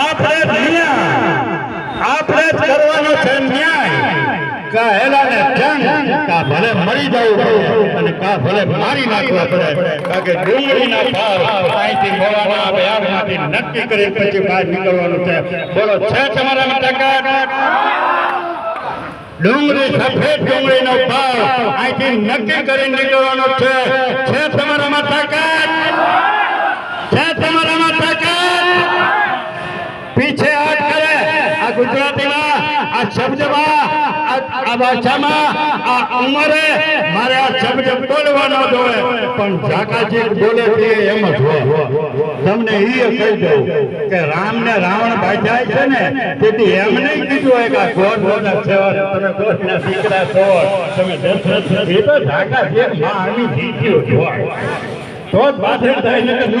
આપણે ધન્યા આપણે જ કરવાનો છે ન્યાય. કા જંગ કા ભલે મરી જવું અને કા ભલે મારી નાખવા પડે કારણ કે ડુંગળીના ભાવ અહીંથી મોવાના બિહારમાંથી નક્કી કરી પછી નીકળવાનું છે. તમારામાં તાકાત? ડુંગળી સફેદ ભાવ અહીંથી નક્કી કરી નીકળવાનો છે. છે તમારામાં તાકાત? ગુજરાતીમાં આ શબ્દમાં આ- ભાષામાં આ ઉંમરે મારે આ શબ્દ બોલવાનો જ પણ ઝાકાજી બોલે છે એમ જ હોય. તમને એ કહી દઉં કે રામ ને રાવણ ભાઈ છે ને તેથી એમ નહીં કીધું હોય કે આ ગોળ ગોળના સેવક, તમે ગોળના દીકરા છો તમે દશરથ. એ તો ઝાકાજી માં આવી જીત્યો હોય. તો જ બાથરૂમ થાય ન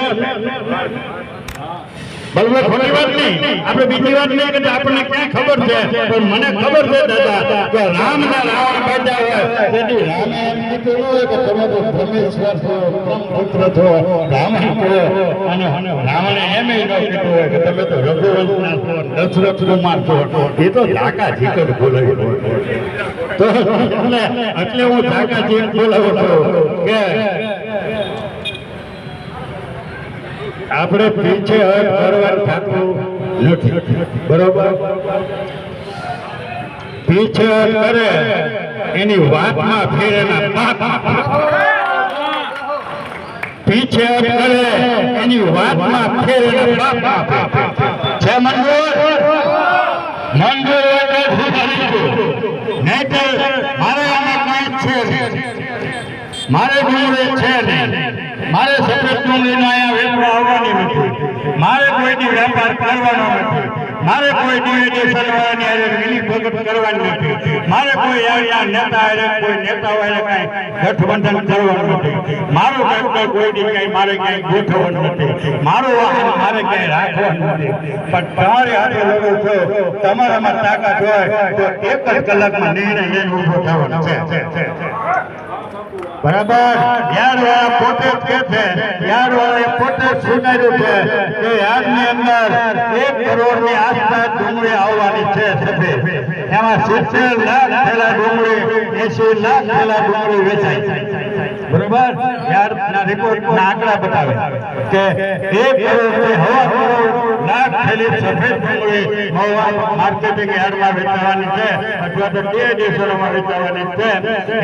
બરોબર ખોટી વાત નહીં. આપણે બીજી વાત નહીં કે આપણને ક્યાં ખબર છે. પણ મને ખબર છે દાદા કે રામ ના રાવણ પેદા હોય તેથી રામે એમ કીધું હોય કે તમે તો બ્રહ્મેશ્વર છો પુત્ર છો રાવણ છો અને રાવણે એમ ન કીધું હોય કે તમે તો રઘુવંશના છો દશરથ કુમાર છો. એ તો ઝાકા ઝીકર બોલાવી તો એટલે એટલે હું ઝાકા ઝીક બોલાવું છું કે આપણે પીછે હવે ફરવાનું થતું નથી બરોબર? પીછે કરે, એની વાતમાં ફેરેના પાપ. પીછે કરે, એની વાતમાં ફેરેના પાપ. છે મંજૂર? મંજૂર હોય તો સુધારી દો. નહીંતર મારે આમાં કાંઈ જ છે નહીં. મારે ડુંગળી છે નહીં. મારે સફેદ ડુંગળીનો અહીંયા વેપાર આવવાની નથી. મારે કોઈની વેપાર કરવાનો નથી. મારે કોઈ ડીવીડી વાળાની અરે મિલી ભગત કરવાની નથી. મારે કોઈ અહીંયા નેતા અરે કોઈ નેતાઓ હારે કાંઈ ગઠબંધન કરવાનું નથી. મારું કાંઈ કોઈ કોઈની કાંઈ મારે ક્યાંય ગોઠવવાનું નથી. મારું વાહન મારે ક્યાંય રાખવાનું નથી. પણ તમારી હાથે લડો છો, તમારામાં તાકાત હોય તો એક જ કલાકમાં નિર્ણય લઈને ઊભો થવાનો છે. બરાબર? યાદ વાળા પોતે કે છે યાદ વાળાએ પોતે જ છે કે યાદની અંદર એક કરોડની આસપાસ ડુંગળી આવવાની છે સફેદ એમાં સિત્તેર લાખ થેલા ડુંગળી એસી લાખ થેલા ડુંગળી વેચાય. બરાબર? યાર ના રિપોર્ટ ના આંકડા બતાવે. કે એક કરોડથી હવા કરોડ લાખ થેલી સફેદ ડુંગળી મહુવા માર્કેટિંગ યાર્ડમાં વેચાવાની છે. અથવા તો બે દેશોમાં વેચાવાની છે.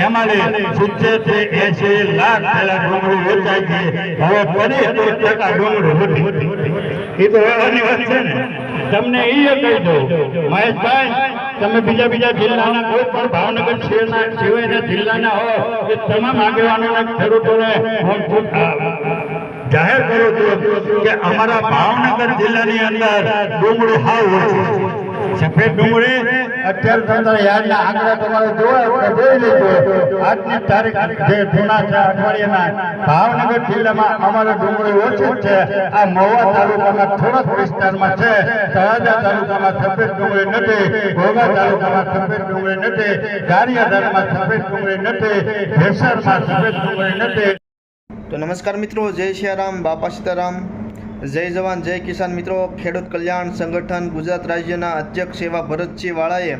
એમાંની સિત્તેરથી એસી લાખ થેલા ડુંગળી વેચાય છે હવે પચીસ ટકા ડુંગળી વધી. એ તો વ્યવહારની વાત છે ને. તમને એ કહી દઉં. મહેશભાઈ, તમે બીજા બીજા જિલ્લાના કોઈ પણ ભાવનગર સિવાયના જિલ્લાના હો, એ તમામ આગેવાનોના ખેડૂતોને હું જાહેર કરું છું કે અમારા ભાવનગર જિલ્લાની અંદર ડુંગળી હાવ ઓછું સફેદ ડુંગળી અત્યારે છે આ મહુવા તાલુકામાં થોડાક વિસ્તારમાં છે. તો નમસ્કાર મિત્રો, જય સિયારામ બાપા સીતારામ, જય જવાન, જય કિસાન મિત્રો, ખેડૂત કલ્યાણ સંગઠન ગુજરાત રાજ્યના અધ્યક્ષ એવા ભરતસિંહ વાળાએ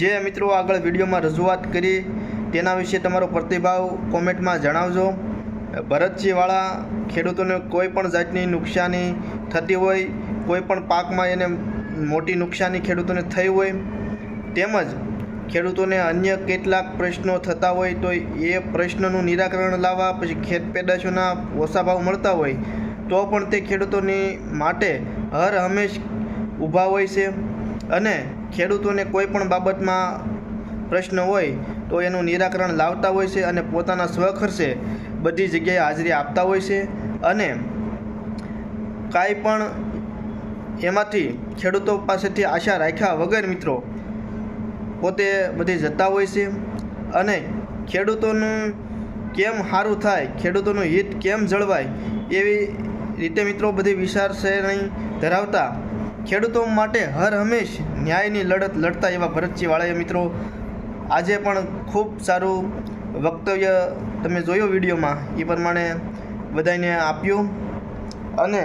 જે મિત્રો આગળ વિડીયોમાં રજૂઆત કરી તેના વિશે તમારો પ્રતિભાવ કોમેન્ટમાં જણાવજો. ભરતસિંહ વાળા ખેડૂતોને કોઈ પણ જાતની નુકસાની થતી હોય, કોઈ પણ પાકમાં એને મોટી નુકસાની ખેડૂતોને થઈ હોય, તેમજ ખેડૂતોને અન્ય કેટલાક પ્રશ્નો થતા હોય તો એ પ્રશ્નનું નિરાકરણ લાવવા, પછી ખેત પેદાશોના ઓછા ભાવ મળતા હોય તો પણ તે ખેડૂતોની માટે હર હંમેશ ઊભા હોય છે. અને ખેડૂતોને કોઈ પણ બાબતમાં પ્રશ્ન હોય તો એનું નિરાકરણ લાવતા હોય છે અને પોતાના સ્વખર્ચે બધી જગ્યાએ હાજરી આપતા હોય છે. અને કાંઈ પણ એમાંથી ખેડૂતો પાસેથી આશા રાખ્યા વગર મિત્રો પોતે બધે જતા હોય છે. અને ખેડૂતોનું કેમ સારું થાય, ખેડૂતોનું હિત કેમ જળવાય, એવી રીતે મિત્રો બધી વિચારસરણી ધરાવતા ખેડૂતો માટે હર હંમેશ ન્યાયની લડત લડતા એવા ભરતસિંહવાળાએ મિત્રો આજે પણ ખૂબ સારું વક્તવ્ય તમે જોયો વિડીયોમાં, એ પ્રમાણે બધાને આપ્યું. અને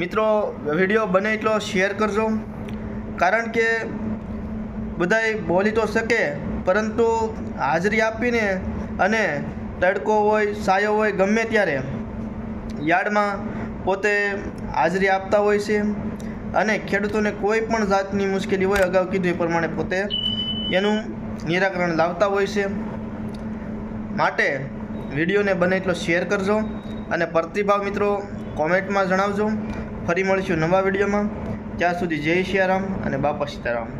મિત્રો, વીડિયો બને એટલો શેર કરજો. કારણ કે બધાય બોલી તો શકે, પરંતુ હાજરી આપીને અને તડકો હોય, સાયો હોય, ગમે ત્યારે યાર્ડમાં પોતે હાજરી આપતા હોય છે. અને ખેડૂતોને કોઈ પણ જાતની મુશ્કેલી હોય, અગાઉ કીધું એ પ્રમાણે પોતે એનું નિરાકરણ લાવતા હોય છે. માટે વિડીયોને બને એટલો શેર કરજો અને પ્રતિભાવ મિત્રો કોમેન્ટમાં જણાવજો. ફરી મળીશું નવા વિડીયોમાં. ત્યાં સુધી જય સિયારામ અને બાપા સીતારામ.